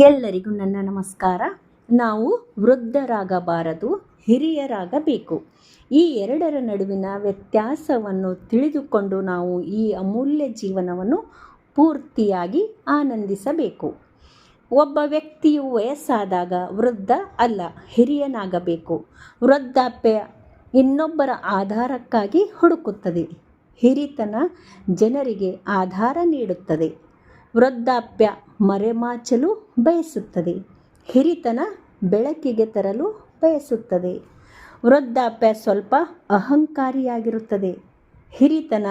ಎಲ್ಲರಿಗೂ ನನ್ನ ನಮಸ್ಕಾರ. ನಾವು ವೃದ್ಧರಾಗಬಾರದು, ಹಿರಿಯರಾಗಬೇಕು. ಈ ಎರಡರ ನಡುವಿನ ವ್ಯತ್ಯಾಸವನ್ನು ತಿಳಿದುಕೊಂಡು ನಾವು ಈ ಅಮೂಲ್ಯ ಜೀವನವನ್ನು ಪೂರ್ತಿಯಾಗಿ ಆನಂದಿಸಬೇಕು. ಒಬ್ಬ ವ್ಯಕ್ತಿಯು ವಯಸ್ಸಾದಾಗ ವೃದ್ಧ ಅಲ್ಲ, ಹಿರಿಯನಾಗಬೇಕು. ವೃದ್ಧಾಪ್ಯ ಇನ್ನೊಬ್ಬರ ಆಧಾರಕ್ಕಾಗಿ ಹುಡುಕುತ್ತದೆ. ಹಿರಿತನ ಜನರಿಗೆ ಆಧಾರ ನೀಡುತ್ತದೆ. ವೃದ್ಧಾಪ್ಯ ಮರೆಮಾಚಲು ಬಯಸುತ್ತದೆ. ಹಿರಿತನ ಬೆಳಕಿಗೆ ತರಲು ಬಯಸುತ್ತದೆ. ವೃದ್ಧಾಪ್ಯ ಸ್ವಲ್ಪ ಅಹಂಕಾರಿಯಾಗಿರುತ್ತದೆ. ಹಿರಿತನ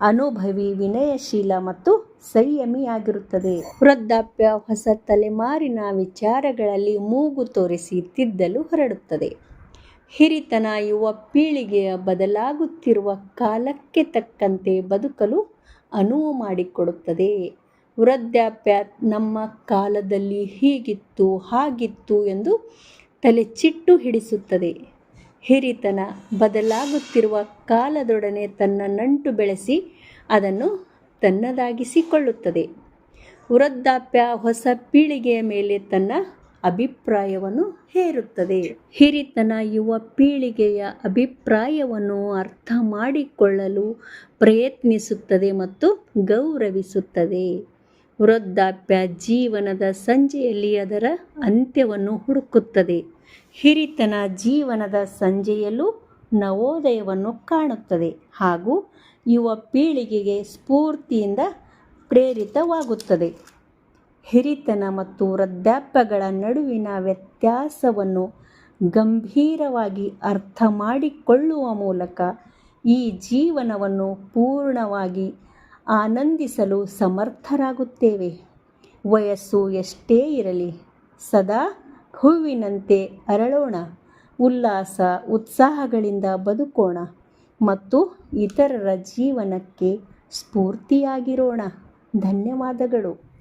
ಅನುಭವಿ ವಿನಯಶೀಲ ಮತ್ತು ಸಂಯಮಿಯಾಗಿರುತ್ತದೆ. ವೃದ್ಧಾಪ್ಯ ಹೊಸ ತಲೆಮಾರಿನ ವಿಚಾರಗಳಲ್ಲಿ ಮೂಗು ತೋರಿಸಿ ತಿದ್ದಲು ಹೊರಡುತ್ತದೆ. ಹಿರಿತನ ಯುವ ಪೀಳಿಗೆಯ ಬದಲಾಗುತ್ತಿರುವ ಕಾಲಕ್ಕೆ ತಕ್ಕಂತೆ ಬದುಕಲು ಅನುವು ಮಾಡಿಕೊಡುತ್ತದೆ. ವೃದ್ಧಾಪ್ಯ ನಮ್ಮ ಕಾಲದಲ್ಲಿ ಹೀಗಿತ್ತು, ಹಾಗಿತ್ತು ಎಂದು ತಲೆ ಚಿಟ್ಟು ಹಿಡಿಸುತ್ತದೆ. ಹಿರಿತನ ಬದಲಾಗುತ್ತಿರುವ ಕಾಲದೊಡನೆ ತನ್ನ ನಂಟು ಬೆಳೆಸಿ ಅದನ್ನು ತನ್ನದಾಗಿಸಿಕೊಳ್ಳುತ್ತದೆ. ವೃದ್ಧಾಪ್ಯ ಹೊಸ ಪೀಳಿಗೆಯ ಮೇಲೆ ತನ್ನ ಅಭಿಪ್ರಾಯವನ್ನು ಹೇರುತ್ತದೆ. ಹಿರಿತನ ಯುವ ಪೀಳಿಗೆಯ ಅಭಿಪ್ರಾಯವನ್ನು ಅರ್ಥ ಮಾಡಿಕೊಳ್ಳಲು ಪ್ರಯತ್ನಿಸುತ್ತದೆ ಮತ್ತು ಗೌರವಿಸುತ್ತದೆ. ವೃದ್ಧಾಪ್ಯ ಜೀವನದ ಸಂಜೆಯಲ್ಲಿ ಅದರ ಅಂತ್ಯವನ್ನು ಹುಡುಕುತ್ತದೆ. ಹಿರಿತನ ಜೀವನದ ಸಂಜೆಯಲ್ಲೂ ನವೋದಯವನ್ನು ಕಾಣುತ್ತದೆ ಹಾಗೂ ಯುವ ಪೀಳಿಗೆಗೆ ಸ್ಫೂರ್ತಿಯಿಂದ ಪ್ರೇರಿತವಾಗುತ್ತದೆ. ಹಿರಿತನ ಮತ್ತು ವೃದ್ಧಾಪ್ಯಗಳ ನಡುವಿನ ವ್ಯತ್ಯಾಸವನ್ನು ಗಂಭೀರವಾಗಿ ಅರ್ಥ ಮಾಡಿಕೊಳ್ಳುವ ಮೂಲಕ ಈ ಜೀವನವನ್ನು ಪೂರ್ಣವಾಗಿ ಆನಂದಿಸಲು ಸಮರ್ಥರಾಗುತ್ತೇವೆ. ವಯಸ್ಸು ಎಷ್ಟೇ ಇರಲಿ, ಸದಾ ಹೂವಿನಂತೆ ಅರಳೋಣ. ಉಲ್ಲಾಸ, ಉತ್ಸಾಹಗಳಿಂದ ಬದುಕೋಣ ಮತ್ತು ಇತರರ ಜೀವನಕ್ಕೆ ಸ್ಫೂರ್ತಿಯಾಗಿರೋಣ. ಧನ್ಯವಾದಗಳು.